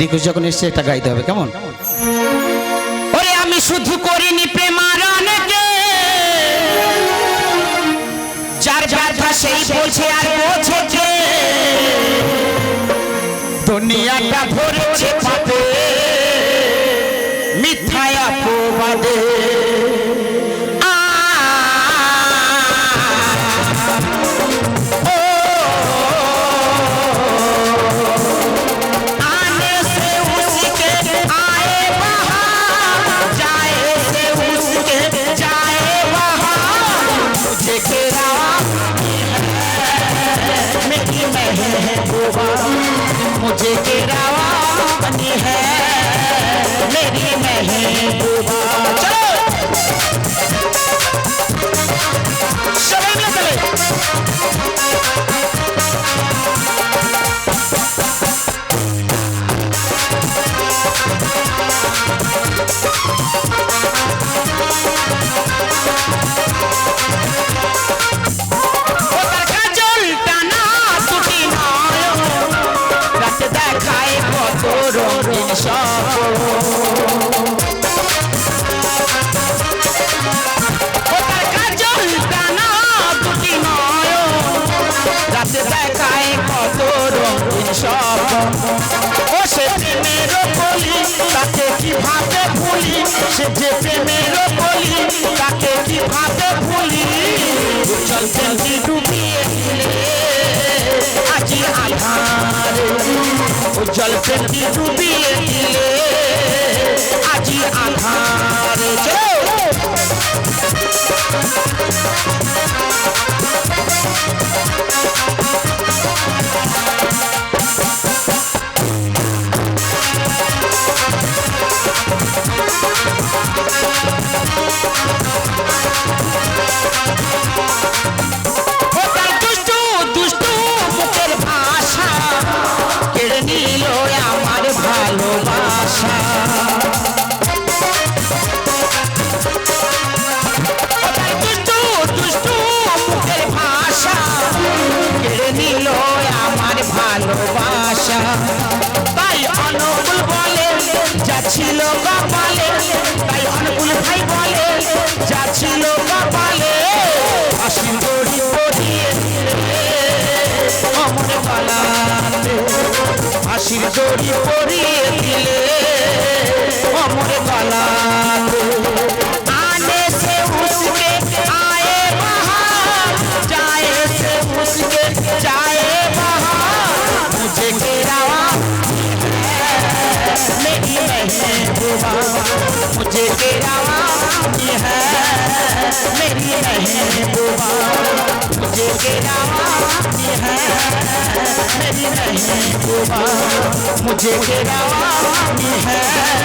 Request যখন এসছে একটা গাইতে হবে, কেমন? ওরে আমি শুধু করিনি প্রেমারণকে। যার ব্যথা সেই বোঝে আর বোঝে যে দুনিয়াটা ভরেছে পাপে, মিথ্যায় অপবাদে। मुझे तेरा बनी है मेरी महबूबा चलो। রাত দেখায় কত স্বপ্ন ও কলি তাকে কীভাবে ভুলি ভুলি উজ্জ্বল চলতি ডুবিয়ে দিলে? আজি আধারে চলো তাই অনুকূল বলে, যা ছিল কপালে, তাই অনুকূল ভাই বলে, যা ছিল কপালে। হাসি গড়ি পড়িয়ে অমর গলাতে হাসির দড়ি পরিয়ে দিলে, অমর গলাতে मेरी महबूबा ये तेरा है मेरी महबूबा मुझे तेरा है।